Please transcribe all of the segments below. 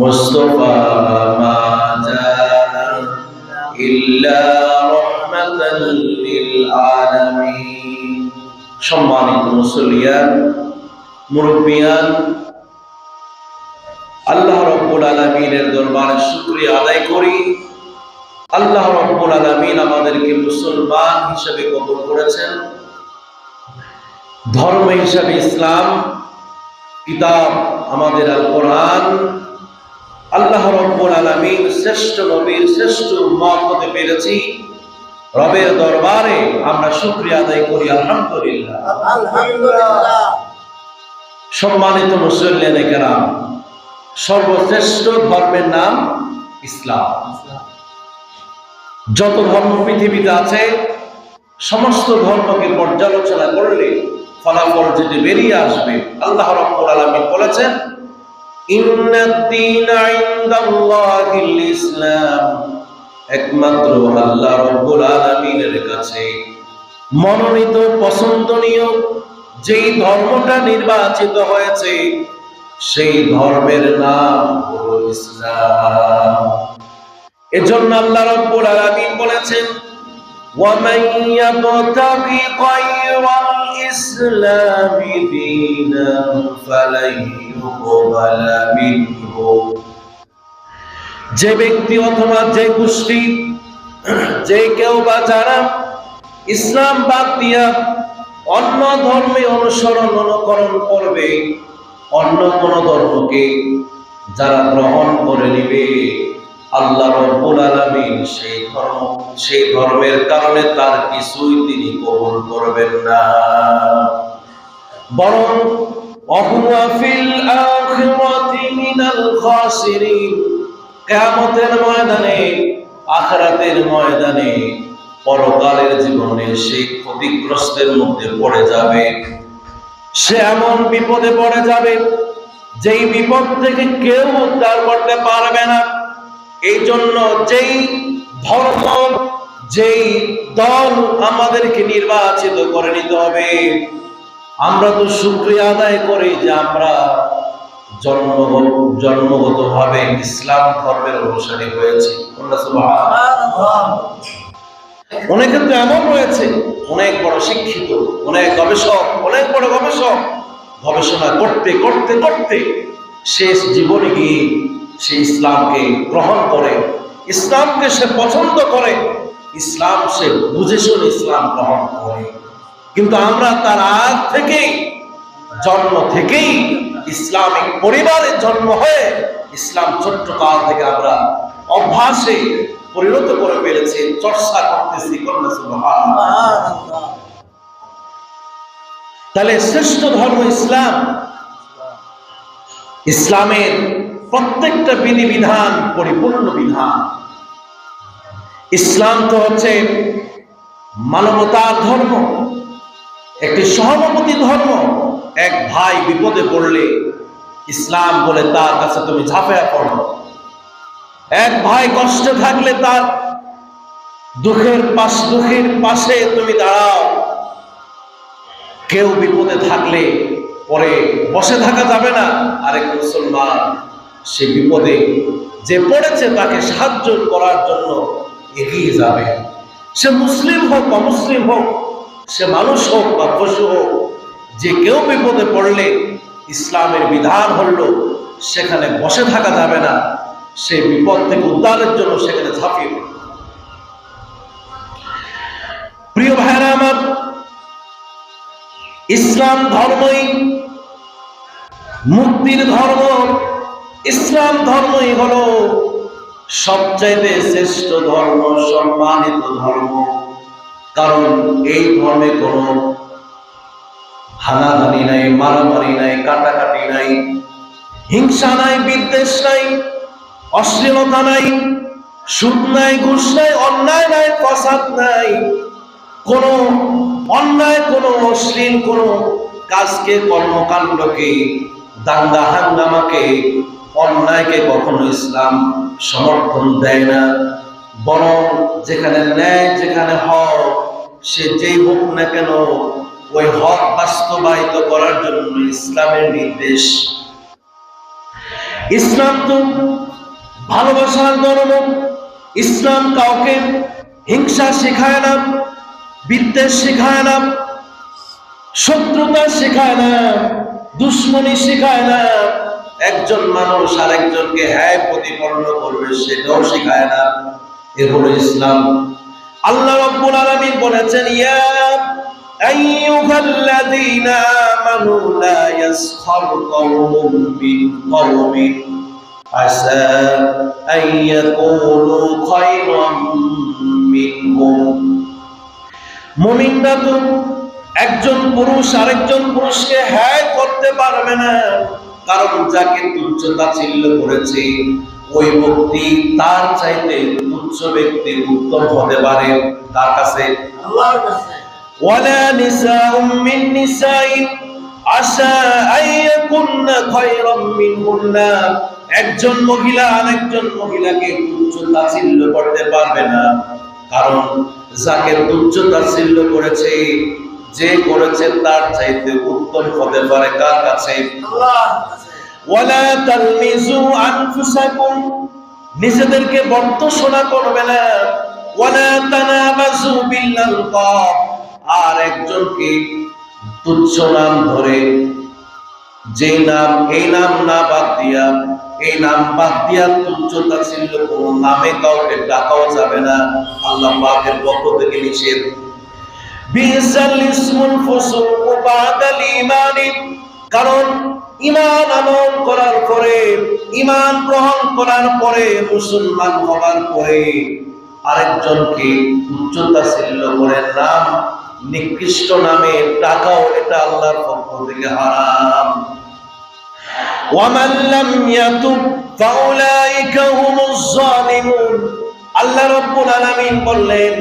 মা জানা ইল্লা রাহমাতাল লিল আলামিন সম্মানিত মুসলিয়ান মুরব্বিয়ান, আল্লাহ রব্বুল আলমিনের দরবারে শুক্রিয়া আদায় করি। আল্লাহ রব্বুল আলমিন আমাদেরকে মুসলমান হিসেবে কবর করেছেন। ধর্ম হিসাবে ইসলাম কিতাব আমাদের আল কোরআন। আল্লাহ রব্বুল আলমিন শ্রেষ্ঠ নবীর শ্রেষ্ঠ মত হতে পেরেছি। রবের দরবারে আমরা শুক্রিয়া আদায় করি আলহামদুলিল্লাহ। আলহামদুলিল্লাহ। সম্মানিত মুসল্লিয়ান কেরাম সর্বশ্রেষ্ঠ ধর্মের নাম ইসলাম। যত ধর্ম পৃথিবীতে আছে সমস্ত ধর্মকে পর্যালোচনা করলে ফলাফল যদি বেরিয়ে আসবে, আল্লাহ রব্বুল আলামিন বলেছেন ইসলাম একমাত্র আল্লাহ রব্বুল আলামিনের কাছে মনোনীত, পছন্দনীয়, যেই ধর্মটা নির্বাচিত হয়েছে, সেই ধর্মের নাম হলো ইসলাম। এজন্য আল্লাহ রব্বুল আলামিন বলেছেন, ওয়া মান ইয়াবতাগি গায়রা الإسلام دينا فلن يقبل منه যে ব্যক্তি অথবা যে গোষ্ঠী যে কেউ বা যারা ইসলাম বাদ দিয়া অন্য ধর্মে অনুসরণ অনুকরণ করবে অন্য কোন ধর্মকে যারা গ্রহণ করে নিবে আল্লাহ রব্বুল আলামিন সেই ধর্ম, সেই ধর্মের কারণে তার কিছুই তিনি কবুল করবেন না। বরং অহুয়া ফিল আখিরাতি মিনাল খাসিরিন, কিয়ামতের ময়দানে, আখিরাতের ময়দানে পরকালের জীবনে সেই ক্ষতিগ্রস্তের মধ্যে পড়ে যাবে। সে এমন বিপদে পড়ে যাবে, যেই বিপদ থেকে কেউ উদ্ধার করতে পারবে না। এই জন্য যেই ধর্ম, যেই দল আমাদেরকে নির্বাচিত করে নিতে হবে। আমরা তো শুক্রিয়া আদায় করি যে আমরা জন্মগত জন্মগত ভাবে ইসলাম ধর্মের অনুসারী হয়েছি। অনেকে তো এমন রয়েছে, অনেক বড় শিক্ষিত, অনেক গবেষক, অনেক বড় গবেষক। গবেষণা করতে করতে করতে শেষ জীবনে গিয়ে সে ইসলামকে গ্রহণ করে, ইসলামকে সে পছন্দ করে, ইসলাম সে বুঝে শুনে ইসলাম গ্রহণ করে। কিন্তু আমরা তার আগ থেকেই, জন্ম থেকেই ইসলামিক পরিবারের জন্ম হয়ে ইসলাম ছোট্ট কাল থেকে আমরা অভ্যাসে পরিণত করে ফেলেছি, চর্চা করতেছি তাহলে শ্রেষ্ঠ ধর্ম ইসলাম। ইসলামের প্রত্যেকটা বিধিবিধান পরিপূর্ণ বিধান। ইসলাম তো হচ্ছে মানবতার ধর্ম। একটি সহমতি ধর্ম। এক ভাই বিপদে পড়লে ইসলাম বলে তার কাছে তুমি ঝাঁপিয়ে পড়ো। এক ভাই কষ্টে থাকলে তার দুঃখের পাশ, দুঃখের পাশে তুমি দাঁড়াও। কেউ বিপদে থাকলে পরে বসে থাকা যাবে না। আরেক মুসলমান সে বিপদে যে পড়েছে তাকে সাহায্য করার জন্য এগিয়ে যাবে। সে মুসলিম হোক বা মুসলিম হোক, সে মানুষ হোক বা পশু হোক, যে কেউ বিপদে পড়লে ইসলামের বিধান হলো সেখানে বসে থাকা যাবে না, সে বিপদ থেকে উদ্ধারের জন্য সেখানে ঝাঁপিয়ে প্রিয় ভাইরা আমার, ইসলাম ধর্মই মুক্তির ধর্ম। ইসলাম ধর্মই হলো সবচাইতে শ্রেষ্ঠ ধর্ম, সম্মানিত ধর্ম। কারণ এই ধর্মে কোনো হানাহানি নাই, মারামারি নাই, কাটাকাটি নাই, হিংসা নাই, বিদ্বেষ নাই, অশ্লীলতা নাই, সুদ নাই, ঘুষ নাই, অন্যায় নাই, ফসাদ নাই। কোন অন্যায়, কোন অশ্লীল কোন কাজকে, কর্মকাণ্ডকে, দাঙ্গা হাঙ্গামাকে অন্যায়কে কখনো ইসলাম সমর্থন দেয় না। বরং যেখানে ন্যায় যেখানে হক, সে যেই হোক না কেন, ওই হক বাস্তবায়িত করার জন্য ইসলামের নির্দেশ। ইসলাম তো ভালোবাসার ধর্ম ইসলাম কাউকে হিংসা শেখায় না, বিদ্বেষ শেখায় না, শত্রুতা শেখায় না, দুশ্মনী শেখায় না। একজন মানুষ আর একজনকে হ্যায় প্রতিপন্ন করবে, সেটাও শেখায় না। এ হলো ইসলাম। আল্লাহ রাব্বুল আলামিন বলেছেন একজন পুরুষ আরেকজন পুরুষকে হ্যাঁ করতে পারবে না। কারণ যাকে তুচ্ছতা ছিল করেছে ওই ব্যক্তি তার চাইতে তুচ্ছ ব্যক্তি উত্তম হতে পারে তার কাছে। আল্লাহর কাছে। ওয়ালা একজন মহিলাকে তুচ্ছ করতে পারবে না। কারণ যাকে তুচ্ছতা তাচ্ছিল্য করেছে যে করেছে তার চাইতে উত্তম হতে পারে কার কাছে? ওয়ালা তালমিজু নিজেদেরকে বর্তশোনা করবে না। ওয়ালা তানাবাজু বিল আলকাব আর একজনকে তুচ্ছ নাম ধরে, যে নাম, এই নাম না বাদ দিয়া, এই নাম বাদ দিয়া তুচ্ছ তাচ্ছিল্য কোন নামে কাউকে ডাকাও যাবে না। আল্লাহ পাকের পক্ষ থেকে নিষেধ। কারণ ইমান আমল করার পরে ইমান গ্রহণ করার পরে মুসলমান হওয়ার পরে আরেকজনকে উচ্চতা ছিল করে নাম নিকৃষ্ট নামে টাকাও এটা আল্লাহর পক্ষ থেকে হারাম। ওয়ামান লাম ইয়াতুব ফাউলাইকা হুমুজ জালিমুন। আল্লাহ রাব্বুল আলামিন বললেন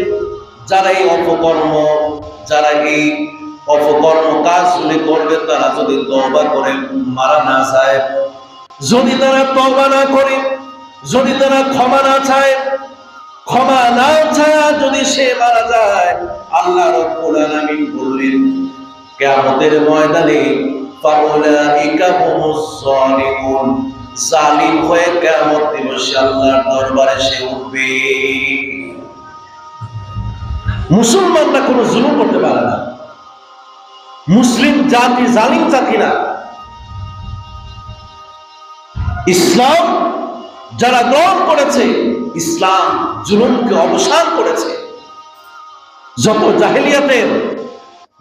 যারা এই অপকর্ম যারা এই অপকর্ম কাজগুলি করবে, তারা যদি তওবা করে, মারা না যায়। যদি তারা তওবা না করে, যদি তারা ক্ষমা না চায়, ক্ষমা না ছায়া যদি সে মারা যায়, আল্লাহ রাব্বুল বললেন, কিয়ামতের ময়দানে জালিম হয়ে কিয়ামত দিবসে আল্লাহর দরবারে সে উঠবে। মুসলমানরা কোনো জুলুম করতে পারে না। মুসলিম জাতি জালিম জাতি না ইসলাম যারা গ্রহণ করেছে, ইসলাম জুলুমকে অবসান করেছে। যত জাহিলিয়াতের,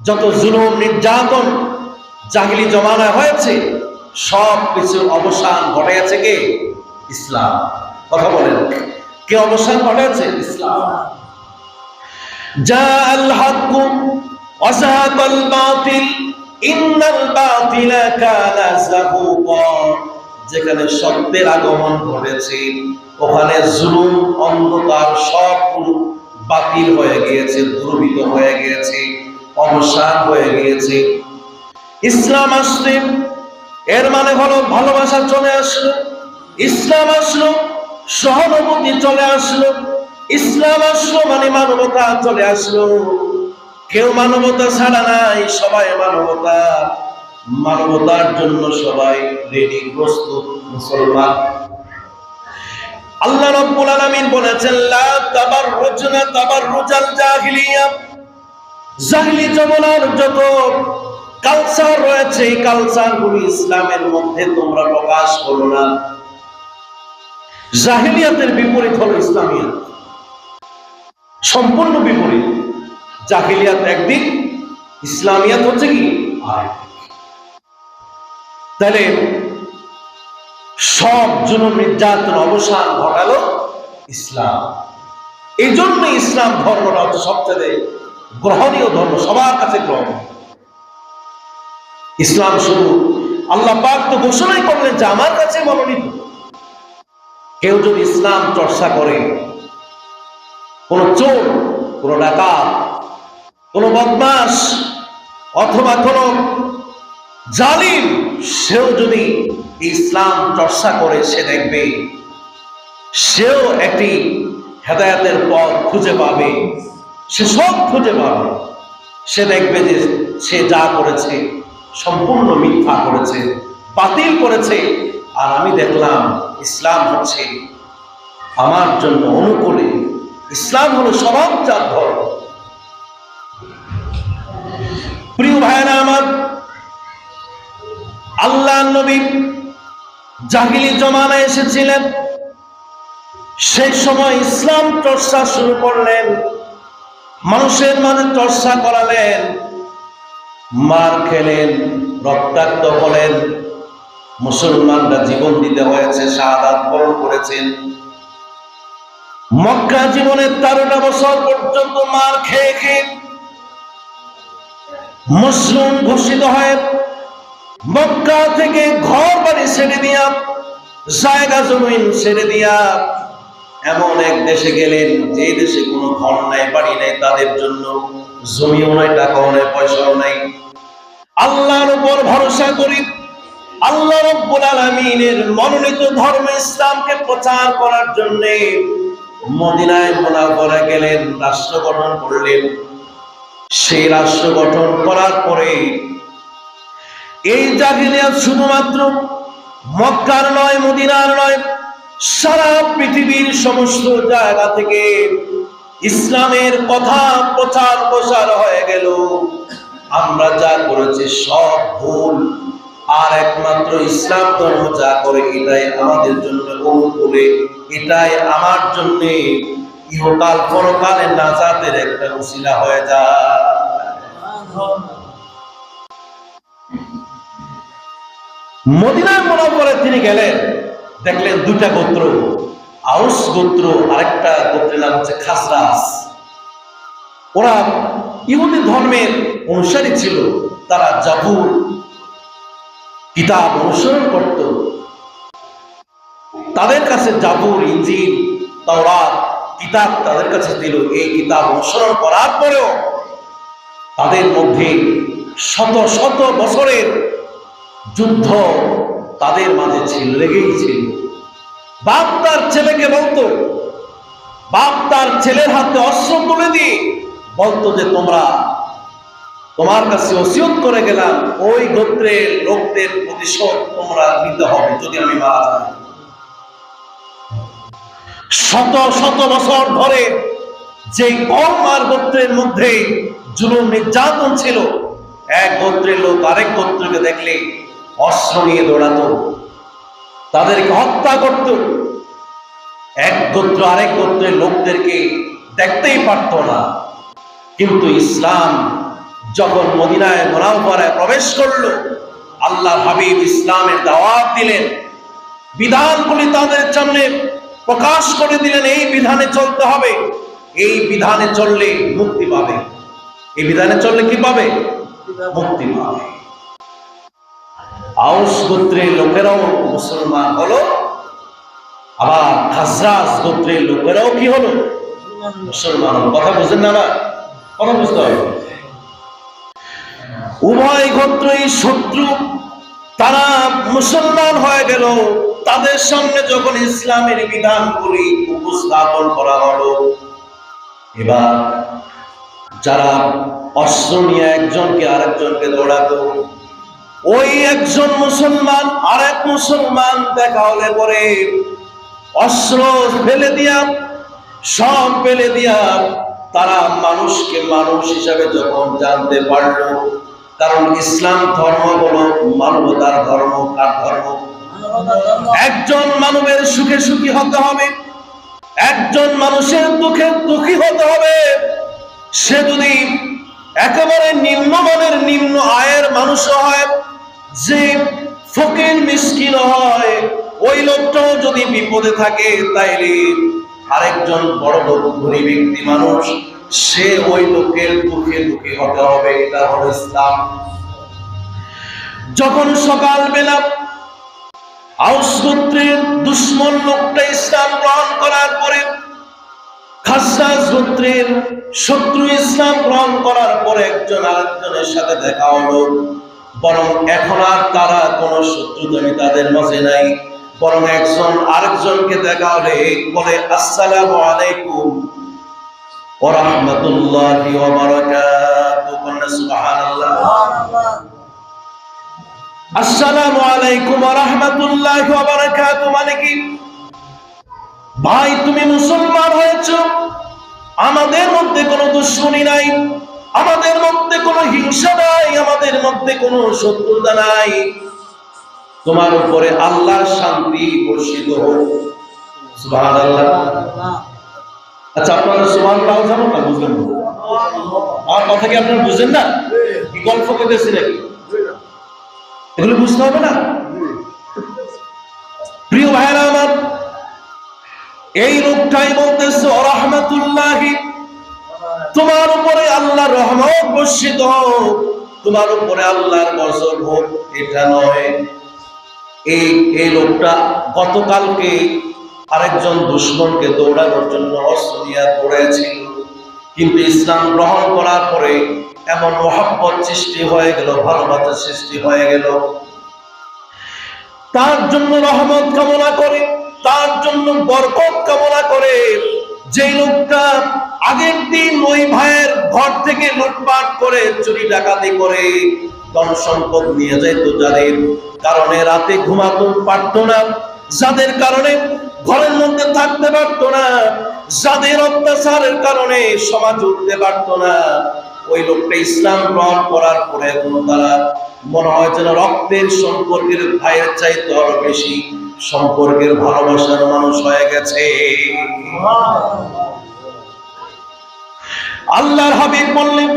যত জুলুম নির্যাতন জাহিলি জমানা হয়েছে, সব কিছু অবসান ঘটেছে কে? ইসলাম। কথা বলেন। কে অবসান ঘটেছে? ইসলাম। যেখানে সত্যের আগমন ঘটেছে, ওখানে জুলুম, অন্ধকার সব বাতিল হয়ে গিয়েছে দুর্বিত হয়ে গিয়েছে, অবসান হয়ে গিয়েছে। ইসলাম আসলে, এর মানে হলো ভালোবাসা চলে আসলো। ইসলাম আসলো, সহানুভূতি চলে আসলো। ইসলাম আসলো মানে মানবতা চলে আসলো। কেউ মানবতা ছাড়া নাই, সবাই মানবতা। মানবতার জন্য সবাই রেডি প্রস্তুত, মুসলমান। আল্লাহ রাব্বুল আলামিন বলেছেন, লা তাবাররুজনা তাবাররুজাল জাহিলিয়া। জাহিলি জমানার যত কালচার রয়েছে, এই কালচারগুলি ইসলামের মধ্যে তোমরা প্রকাশ করো না। জাহিলিয়াতের বিপরীত হলো ইসলামিয়াত সম্পূর্ণ বিপরীত। জাহিলিয়াত একদিক, ইসলামিয়াত হচ্ছে কি? তাহলে সব জুলুম নির্যাতন অবসান ঘটালো ইসলাম। এই জন্য ইসলাম ধর্মটা হচ্ছে সবচেয়ে গ্রহণীয় ধর্ম, সবার কাছে গ্রহণ ইসলাম শুধু আল্লাহ পাক তো ঘোষণাই করলেন যে আমার কাছে মনোনীত কেউ যদি ইসলাম চর্চা করে কোন চোর, কোন ডাকাত, কোন বদমাস অথবা কোন জালিম, সেও যদি ইসলাম চর্চা করে সে দেখবে, সেও একটি হেদায়াতের পথ খুঁজে পাবে, সে সব খুঁজে পাবে। সে দেখবে যে সে যা করেছে সম্পূর্ণ মিথ্যা করেছে, বাতিল করেছে। আর আমি দেখলাম ইসলাম হচ্ছে আমার জন্য অনুকূলে ইসলাম হলো স্বভাবজাত ধর্ম। প্রিয় ভাইরা আমার আল্লাহ নবী জাহিলি জমানায় এসেছিলেন। সেই সময় ইসলাম চর্চা শুরু করলেন, মানুষের মাঝে চর্চা করালেন, মার খেলেন, রক্তাক্ত হলেন, মুসলমানরা জীবন দিতে হয়েছে, শাহাদাত বরণ করেছেন। মক্কা জীবনের তেরোটা বছর পর্যন্ত মার খেয়ে খেয়ে মুসলিম ঘোষিত হয়। মক্কা থেকে ঘর বাড়ি ছেড়ে দিয়া, জায়গা জমিন ছেড়ে দিয়া এমন এক দেশে গেলেন, যে দেশে কোনো ঘর নাই, বাড়ি নাই, তাদের জন্য জমিও নাই, টাকাও নাই, পয়সাও নাই। আল্লাহর উপর ভরসা করি, আল্লাহ রব্বুল আলামিনের মনোনীত ধর্ম ইসলামকে প্রচার করার জন্য মদিনায় মোনাফরে গেলেন, রাষ্ট্র গঠন করলেন। সেই রাষ্ট্র গঠন করার পরে এই জাহিলিয়াত শুধুমাত্র মক্কার নয়, মদিনার নয়, সারা পৃথিবীর সমস্ত জায়গা থেকে ইসলামের কথা প্রচার প্রসার হয়ে গেল। আমরা যা করেছি সব ভুল। আর একমাত্র ইসলাম ধর্ম যা করে, এটাই আমাদের জন্য অনুকূলে, এটাই আমার জন্য ইহকাল পরকালে নাজাতের একটা উসিলা হয়ে যায়। মদিনায় মনোবরে তিনি গেলেন, দেখলেন দুটা গোত্র। আউস গোত্র, আরেকটা গোত্রের নাম হচ্ছে খাসরাস ওরা ইহুদি ধর্মের অনুসারী ছিল, তারা জাবুর কিতাব অনুসরণ করত। তাদের কাছে জাবুর ইঞ্জিন তাওরাত, কিতাব তাদের কাছে দিল এই কিতাব অনুসরণ করার পরেও তাদের মধ্যে শত শত বছরের যুদ্ধ তাদের মাঝে ছিল, লেগেই ছিল। বাপ তার ছেলেকে বলতো, বাপ তার ছেলের হাতে অস্ত্র তুলে দিয়ে বলতো যে, তোমরা তোমার কাছে ওসিয়ত করে গেলাম, ওই গোত্রের লোকদের প্রতিশোধ তোমরা নিতে হবে, যদি আমি মারা যাই। শত শত বছর ধরে যে কম আর গোত্রের মধ্যে জুলুম নির্যাতন ছিল, এক গোত্রের লোক আরেক গোত্রকে দেখলে অস্ত্র নিয়ে দৌড়াতো, তাদেরকে হত্যা করত। এক গোত্র আরেক গোত্রের লোকদেরকে দেখতেই পারত না। কিন্তু ইসলাম যখন মদিনায় মোনাওয়ারায় প্রবেশ করল, আল্লাহ হাবিব ইসলামের দাওয়াত দিলেন। বিধানগুলি তাদের সামনে প্রকাশ করে দিলেন, এই বিধানে চলতে হবে। এই বিধানে চললে মুক্তি পাবে। এই বিধানে চললে কি পাবে? মুক্তি পাবে। আউস গোত্রের লোকেরাও মুসলমান হলো। আবার খাসরাস গোত্রের লোকেরাও কি হলো? মুসলমান কথা বুঝেন না কথা বুঝতে হবে। উভয় গোত্রই শত্রু। তারা মুসলমান হয়ে গেল। তাদের সামনে যখন ইসলামের বিধানগুলি উপস্থাপন করা হলো, এবার যারা অস্ত্র নিয়ে একজনকে আরেকজনকে দৌড়াতো, ওই একজন মুসলমান আর এক মুসলমান দেখা হলে পরে অস্ত্র ফেলে দিয়া, সব ফেলে দিয়া তারা মানুষকে মানুষ হিসাবে যখন জানতে পারল কারণ ইসলাম ধর্ম হলো মানবতার ধর্ম, কার ধর্ম? একজন মানবের সুখে সুখী হতে হবে, একজন মানুষের দুঃখে দুঃখী হতে হবে। সে যদি একেবারে নিম্নমানের নিম্ন আয়ের মানুষ হয়, যে ফকির মিসকিন হয়, ওই লোকটাও যদি বিপদে থাকে, তাইলে আরেকজন বড় লোক ধনী ব্যক্তি মানুষ সে ওই লোকের দুঃখে দুঃখী হতে হবে, এটা হলো ইসলাম। যখন সকাল বেলা আউস দুশ্মন লোকটা ইসলাম গ্রহণ করার পরে শত্রু ইসলাম গ্রহণ করার পরে একজন আরেকজনের সাথে দেখা হলো। বরং এখন আর তারা কোন শত্রুতামি তাদের মাঝে নাই। বরং একজন আরেকজনকে দেখা হলে বলে, আসসালামু আলাইকুম। মানে ভাই, তুমি মুসলমান হয়েছো। আমাদের মধ্যে কোনো দুশ্মনী নাই, আমাদের মধ্যে কোনো হিংসা নাই, আমাদের মধ্যে কোনো শত্রুতা নাই। তোমার উপরে আল্লাহর শান্তি বর্ষিত হোক। সুবহানাল্লাহ। আচ্ছা আপনারা সুবহানাল্লাহ জানো না? বুঝলেন? আমার কথা কি আপনারা বুঝেন না? কি গল্প করতেছি নাকি? এগুলো বুঝতে হবে না? প্রিয় ভাইরা আমার, এই লোকটাই বলতেছে রহমতুল্লাহি তোমার উপরে আল্লাহর রহমত বর্ষিত হোক, তোমার উপরে আল্লাহর গজব হোক, এটা নয়। এই এই লোকটা গতকালকে আরেকজন দুশ্মনকে দৌড়ানোর জন্য অস্ত্র নিয়ে পড়েছিল। কিন্তু ইসলাম গ্রহণ করার পরে এমন মহাব্বত সৃষ্টি হয়ে গেল ভালোবাসা সৃষ্টি হয়ে গেল। তার জন্য রহমত কামনা করে, তার জন্য বরকত কামনা করে যে লোকটা আগের দিন ওই ভাইয়ের ঘর থেকে লুটপাট করে চুরি ডাকাতি করে ধন সম্পদ নিয়ে যেত যাদের কারণে রাতে ঘুমাতে পারতো না, যাদের কারণে ঘরের মধ্যে থাকতে পারতো না যাদের অত্যাচারের কারণে সমাজ উঠতে পারতো না ওই লোকটা ইসলাম গ্রহণ করার পরে এখন তারা মনে হয় যেন রক্তের সম্পর্কের ভাইয়ের চাইতে আরো বেশি সম্পর্কের ভালোবাসার মানুষ হয়ে গেছে আল্লাহর হাবিব বললেন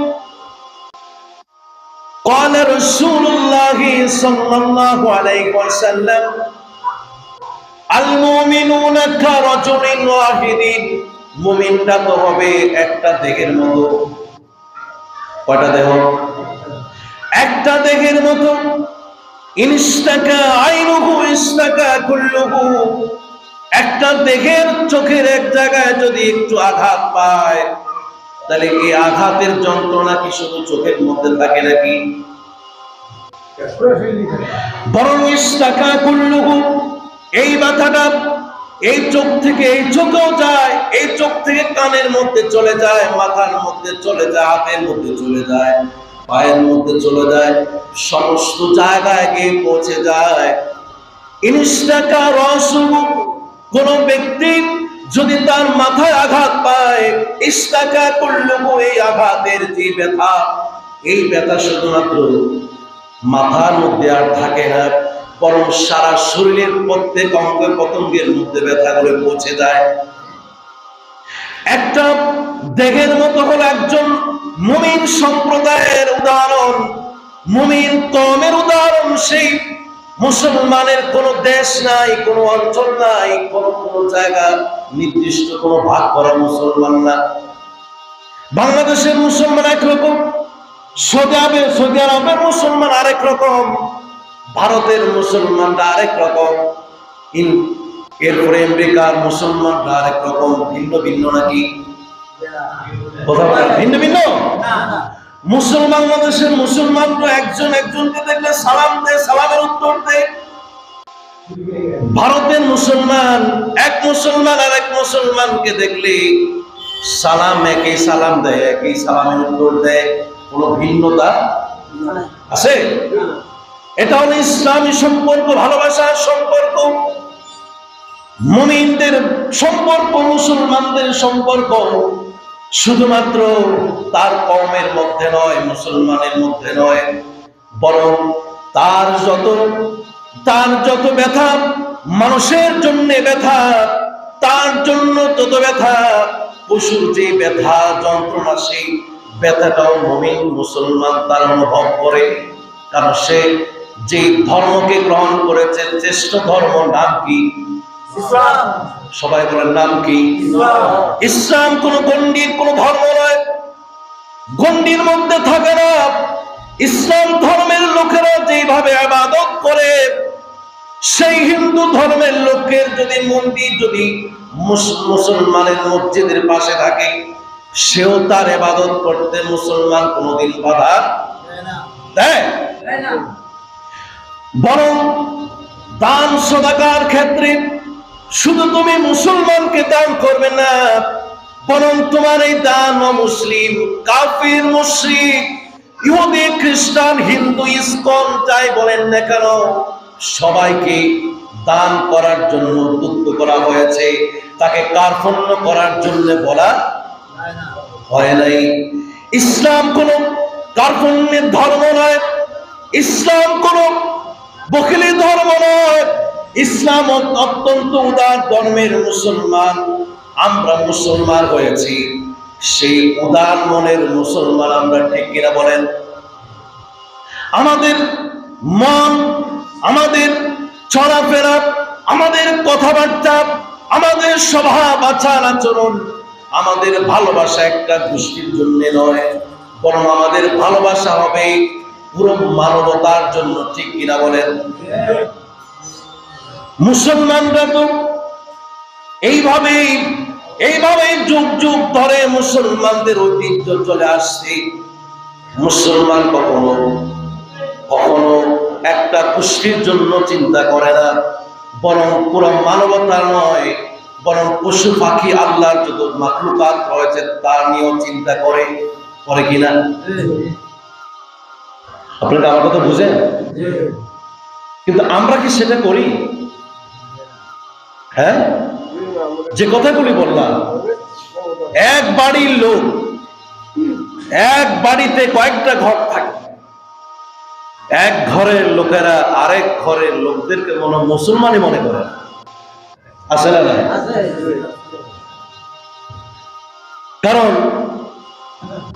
قال رسول الله صلى الله عليه وسلم আল তো হবে একটা দেহের মতো। একটা দেহের মতো। একটা দেহের চোখের এক জায়গায় যদি একটু আঘাত পায়, তাহলে এই আঘাতের যন্ত্রণা কি শুধু চোখের মধ্যে থাকে নাকি? বরং ইস্তাকা কুল্লুহু। এই মাথাটা এই চোখ থেকে, এই চোখেও যায়, এই চোখ থেকে কানের মধ্যে চলে যায়, মাথার মধ্যে চলে যায়, হাতের মধ্যে চলে যায়, পায়ের মধ্যে চলে যায়, সমস্ত জায়গায় গিয়ে পৌঁছে যায়। ইনস্টাকা রসু কোন ব্যক্তি যদি তার মাথায় আঘাত পায় ইস্তাকা করলেও এই আঘাতের যে ব্যথা, এই ব্যথা শুধুমাত্র মাথার মধ্যে আর থাকে না বরং সারা শরীরের প্রত্যেক অঙ্গ পতঙ্গের মধ্যে ব্যথাগুলো পৌঁছে যায়। একটা দেহের মতো হলো একজন মুমিন সম্প্রদায়ের উদাহরণ। মুমিন কমের উদাহরণ সেই মুসলমানের কোন দেশ নাই, কোন অঞ্চল নাই, কোন কোন জায়গা নির্দিষ্ট কোন ভাগ করা মুসলমান না। বাংলাদেশের মুসলমান একরকম, সৌদি আরবে, সৌদি আরবের মুসলমান আরেক রকম। ভারতের মুসলমানরা আরেক রকম এরপরে আমেরিকার মুসলমানরা আরেক রকম, ভিন্ন ভিন্ন নাকি? ভিন্ন ভিন্ন? মুসলমান বাংলাদেশের মুসলমানরা একজন একজনকে দেখলে সালাম দেয়, সালামের উত্তর দেয়। ভারতের মুসলমান, এক মুসলমান আর এক মুসলমানকে দেখলে সালাম, একই সালাম দেয়, একই সালামের উত্তর দেয়। কোনো ভিন্নতা আছে? এটা হলো ইসলামী সম্পর্ক ভালোবাসার সম্পর্ক। মুমিনদের সম্পর্ক, মুসলমানদের সম্পর্ক শুধুমাত্র তার কওমের মধ্যে নয়, মুসলমানের মধ্যে নয়, বরং তার যত তার যত ব্যথা, মানুষের জন্য ব্যথা, তার জন্য তত ব্যথা, পশুর যে ব্যথা, যন্ত্রণা, সেই ব্যথাটাও মমিন, মুসলমান তার অনুভব করে। কারণ সে যে ধর্মকে গ্রহণ করেছে শ্রেষ্ঠ ধর্ম নাম কি? ইসলাম। সবাই বলেন নাম কি? ইসলাম। কোন গণ্ডির কোন ধর্ম নয়। গণ্ডির মধ্যে থাকে না। ইসলাম ধর্মের লোকেরা যেভাবে আবাদত করে সেই হিন্দু ধর্মের লোকের যদি মন্দির যদি মুস- মুসলমানের মসজিদের পাশে থাকে সেও তার এবাদত করতে মুসলমান কোনোদিন বাধা দেয় বরং দান সদাকার ক্ষেত্রে শুধু তুমি মুসলমানকে দান করবে না, বরং তোমার এই দান মুসলিম কাফির, মুশরিক, ইহুদি, খ্রিস্টান, হিন্দু, ইসকন, যাই বলেন না কেন, সবাইকে দান করার জন্য উদ্বুদ্ধ করা হয়েছে। তাকে কার্পণ্য করার জন্য বলা হয় নাই। ইসলাম কোন কার্পণ্যের ধর্ম নয়। ইসলাম কোন বকিলি ধর্ম ইসলাম অত- অত্যন্ত উদার ধর্মের মুসলমান। আমরা মুসলমান হয়েছি। সেই উদার মনের মুসলমান আমরা ঠিক কিনা বলেন? আমাদের মন, আমাদের চলাফেরা, আমাদের কথাবার্তা, আমাদের স্বভাব, আচার আচরণ আমাদের ভালোবাসা একটা গোষ্ঠীর জন্য নয়, বরং আমাদের ভালোবাসা হবে পুরো মানবতার জন্য ঠিক কিনা বলেন? মুসলমানরা তো এইভাবেই এইভাবেই যুগ যুগ ধরে মুসলমানদের ঐতিহ্য চলে আসছে। মুসলমান কখনো কখনো একটা পুষ্টির জন্য চিন্তা করে না, বরং পুরো মানবতা নয়, বরং পশু পাখি আল্লাহর যত মাকলুকাত রয়েছে তা নিয়েও চিন্তা করে করে কিনা? আপনাকে আমার কথা বুঝেন? কিন্তু আমরা কি সেটা করি? হ্যাঁ? যে কথাগুলি বললাম এক বাড়ির লোক এক বাড়িতে কয়েকটা ঘর থাকে। এক ঘরের লোকেরা আরেক ঘরের লোকদেরকে মনে মুসলমানই মনে করে। আছে না নাই? কারণ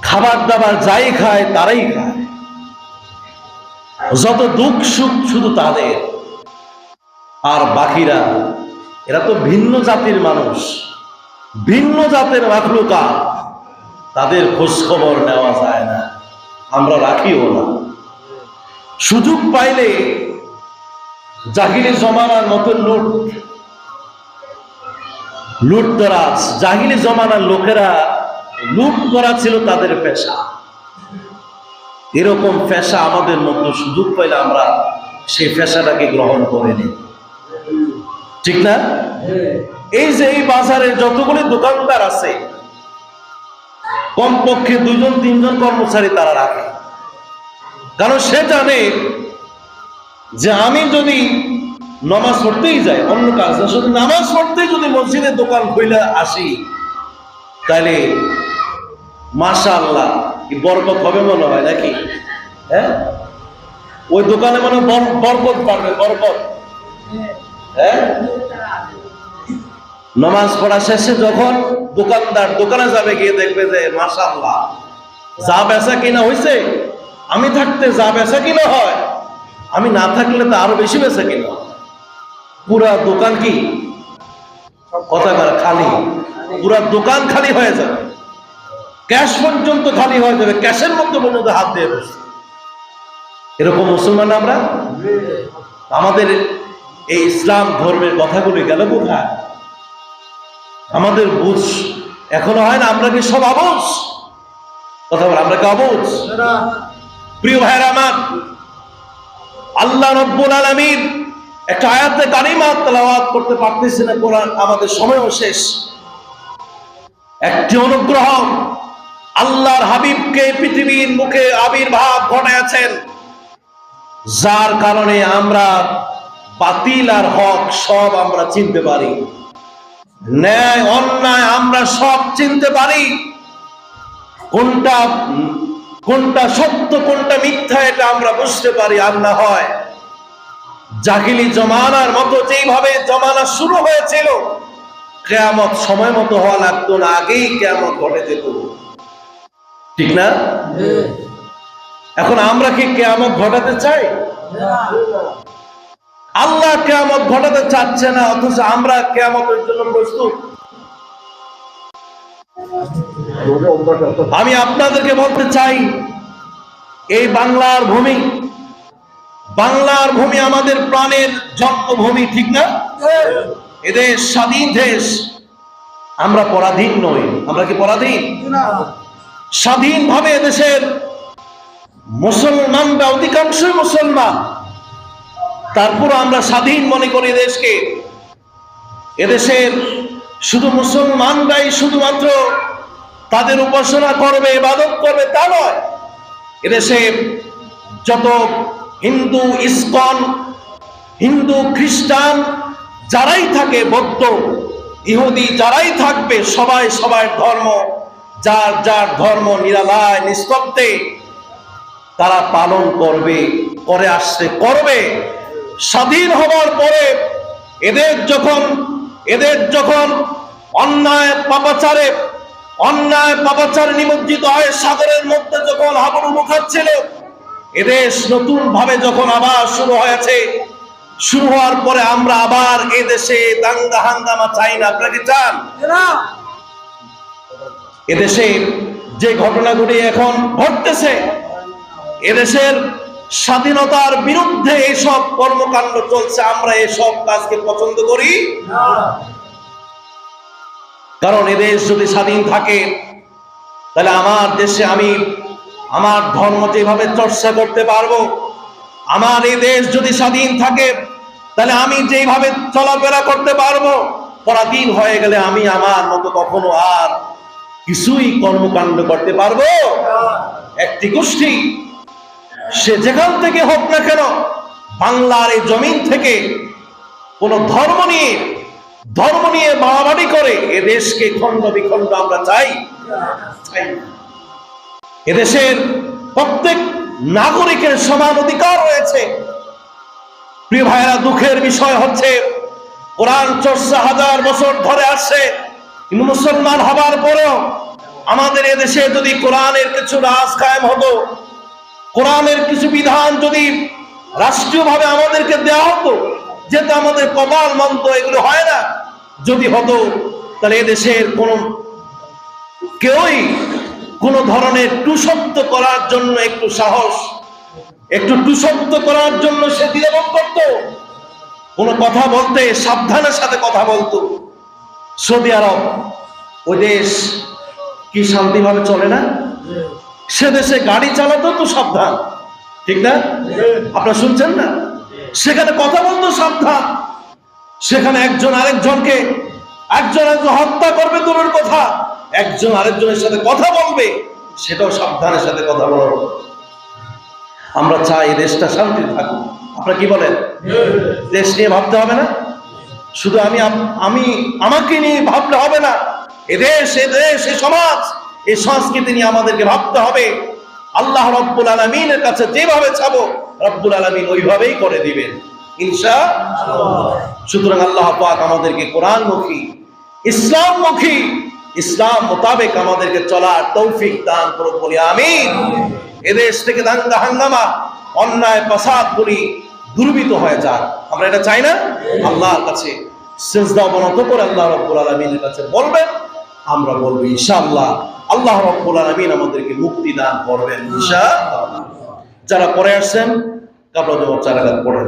খাবার দাবার যাই খায় তারাই খায়। যত দুঃখ সুখ শুধু তাদের। আর বাকিরা, এরা তো ভিন্ন জাতির মানুষ, ভিন্ন জাতের মাখলুকা তাদের খোঁজ খবর নেওয়া যায় না, আমরা রাখিও না। সুযোগ পাইলে জাহিলি জমানার মতো লুট লুট দরাজ জাহিলি জমানার লোকেরা লুট করা ছিল তাদের পেশা। এরকম পেশা আমাদের মধ্যে সুযোগ পাইলে আমরা সেই পেশাটাকে গ্রহণ করে নিই। ঠিক না? এই যে এই বাজারে যতগুলি দোকানদার আছে, কমপক্ষে দুজন তিনজন কর্মচারী তারা রাখে। কারণ সে জানে যে আমি যদি নামাজ পড়তেই যাই, অন্য কাজ শুধু নামাজ পড়তেই যদি মসজিদের দোকান খুলে আসি, তাহলে মাশা আল্লাহ কি বরকত হবে মনে হয় নাকি? হ্যাঁ? ওই দোকানে মানে বর- বরকত পারবে বরকত। হ্যাঁ? নামাজ পড়া শেষে যখন দোকানদার দোকানে যাবে, গিয়ে দেখবে যে, মাশাআল্লাহ, যা বেচা কিনা হয়েছে আমি থাকতে যা বেচা কিনা হয়, আমি না থাকলে তো আরও বেশি বেচা কিনা পুরা দোকান কি? কথা খালি। পুরা দোকান খালি হয়ে যাবে। ক্যাশ পর্যন্ত খালি হয়ে যাবে, ক্যাশের মধ্যে পর্যন্ত হাত দিয়ে বসে। এরকম মুসলমান আমরা? আমাদের এই ইসলাম ধর্মের কথাগুলি গেল কোথায়? আমাদের বুঝ এখনও হয় না, আমরা কি সব আবুজ কথা বল, আমরা কি অবুজ প্রিয় ভাইরা আমার, আল্লাহ রব্বুল আলামিন একটা আয়াতে কারিমা তেলাওয়াত করতে পারতেছি না, কোরআন আমাদের সময়ও শেষ। একটি অনুগ্রহ আল্লাহর হাবিবকে পৃথিবীর মুখে আবির্ভাব ঘটাইয়াছেন। যার কারণে আমরা বাতিল আর হক সব আমরা চিনতে পারি। ন্যায়, অন্যায় আমরা সব চিনতে পারি। কোনটা কোনটা সত্য, কোনটা মিথ্যা এটা আমরা বুঝতে পারি আর না হয়। জাহিলি জমানার মতো যেইভাবে জমানা শুরু হয়েছিল, কেয়ামত সময় মতো হওয়া লাগতো না, আগেই কেয়ামত ঘটে যেত। ঠিক না? এখন আমরা কি কেয়ামত ঘটাতে চাই? আল্লাহ কেয়ামত ঘটাতে চাচ্ছে না, অথচ আমরা কেয়ামতের জন্য প্রস্তুত। আমি আপনাদেরকে বলতে চাই, এই বাংলার ভূমি বাংলার ভূমি আমাদের প্রাণের জন্মভূমি, ঠিক না? এদেশ স্বাধীন দেশ। আমরা পরাধীন নই। আমরা কি পরাধীন? স্বাধীনভাবে এদেশের মুসলমানরা, অধিকাংশই মুসলমান। তারপর আমরা স্বাধীন মনে করি দেশকে। এদেশের শুধু মুসলমানরাই শুধুমাত্র তাদের উপাসনা করবে, ইবাদত করবে তা নয়। এদেশে যত হিন্দু, ইস্কন, হিন্দু, খ্রিস্টান যারাই থাকে, বৌদ্ধ, ইহুদি যারাই থাকবে, সবাই সবার ধর্ম যার যার ধর্ম নিরালায়, নিস্তব্ধে, তারা পালন করবে, করে আসছে, করবে। স্বাধীন হবার পরে এদের যখন এদের যখন অন্যায় পাপাচারে অন্যায় পাপাচারে নিমজ্জিত হয়, সাগরের মধ্যে যখন হাবুডু মুখাচ্ছিল এদেশ নতুন ভাবে যখন আবার শুরু হয়েছে, শুরু হওয়ার পরে আমরা আবার এদেশে দাঙ্গা হাঙ্গামা চাই না, আপনারা কি চান? এদেশে যে ঘটনাগুলি এখন ঘটতেছে, এদেশের স্বাধীনতার বিরুদ্ধে এইসব কর্মকাণ্ড চলছে, আমরা এসব কাজকে পছন্দ করি কারণ এদেশ যদি স্বাধীন থাকে, তাহলে আমার দেশে আমি আমার ধর্ম যেভাবে চর্চা করতে পারব, আমার এই দেশ যদি স্বাধীন থাকে, তাহলে আমি যেভাবে চলাফেরা করতে পারব, পরাধীন হয়ে গেলে আমি আমার মতো কখনো আর কিছুই কর্মকাণ্ড করতে পারব? একটি গোষ্ঠী, সে যেখান থেকে হোক না কেন, বাংলার এই জমিন থেকে কোন ধর্ম নিয়ে ধর্ম নিয়ে বাড়াবাড়ি করে এ দেশকে খণ্ড বিখণ্ড আমরা চাই। এদেশের প্রত্যেক নাগরিকের সমান অধিকার রয়েছে। প্রিয় ভাইয়েরা, দুঃখের বিষয় হচ্ছে, কোরআন চর্চা হাজার বছর ধরে আসছে মুসলমান হবার পরেও আমাদের এদেশে যদি কোরআনের কিছু রাজ কায়েম হতো, কোরআনের কিছু বিধান যদি রাষ্ট্রীয়ভাবে আমাদেরকে দেওয়া হতো, যেহেতু আমাদের কপাল মন্দ এগুলো হয় না, যদি হতো, তাহলে এদেশের কোন কেউই কোন ধরনের টুসত্ব করার জন্য একটু সাহস, একটু টুসত্ব করার জন্য সে দ্বিধাবোধ করত। কোন কথা বলতে, সাবধানের সাথে কথা বলতো। সৌদি আরব, ওই দেশ কি শান্তিভাবে চলে না? সে দেশে গাড়ি চালাতো তো সাবধান। ঠিক না? আপনারা শুনছেন না? সেখানে কথা বলতো সাবধান। সেখানে একজন আরেকজনকে, একজন একজন হত্যা করবে দূরের কথা, একজন আরেকজনের সাথে কথা বলবে, সেটাও সাবধানের সাথে কথা বলো আমরা চাই দেশটা শান্তি থাকুক। আপনারা কি বলেন? দেশ নিয়ে ভাবতে হবে না? শুধু আমি আমি, আমাকে নিয়ে ভাবলে হবে না। এদেশ এদেশ এ সমাজ এই সংস্কৃতি নিয়ে আমাদেরকে ভাবতে হবে। আল্লাহ রব্বুল আলমিনের কাছে যেভাবে চাবো, রব্বুল আলমিন ওইভাবেই করে দিবেন। ইনশা সুতরাং আল্লাহ পাক আমাদেরকে কোরআনমুখী, ইসলামমুখী, ইসলাম মোতাবেক আমাদেরকে চলার তৌফিক দান করুক বলি আমিন। এদেশ থেকে দাঙ্গা, হাঙ্গামা, অন্যায় প্রসাদ গুলি দুর্বিত হয়ে যাক। আমরা এটা চাই না? আল্লাহর কাছে সেজদা অবনত করে আল্লাহ রব্বুল আলমিনের কাছে বলবেন আমরা বলব ইনশাআল্লাহ। আল্লাহ রব্বুল আলমিন আমাদেরকে মুক্তি দান করবেন ইনশাআল্লাহ। যারা পরে আসছেন কাপড় জমা চারাগাত পড়েন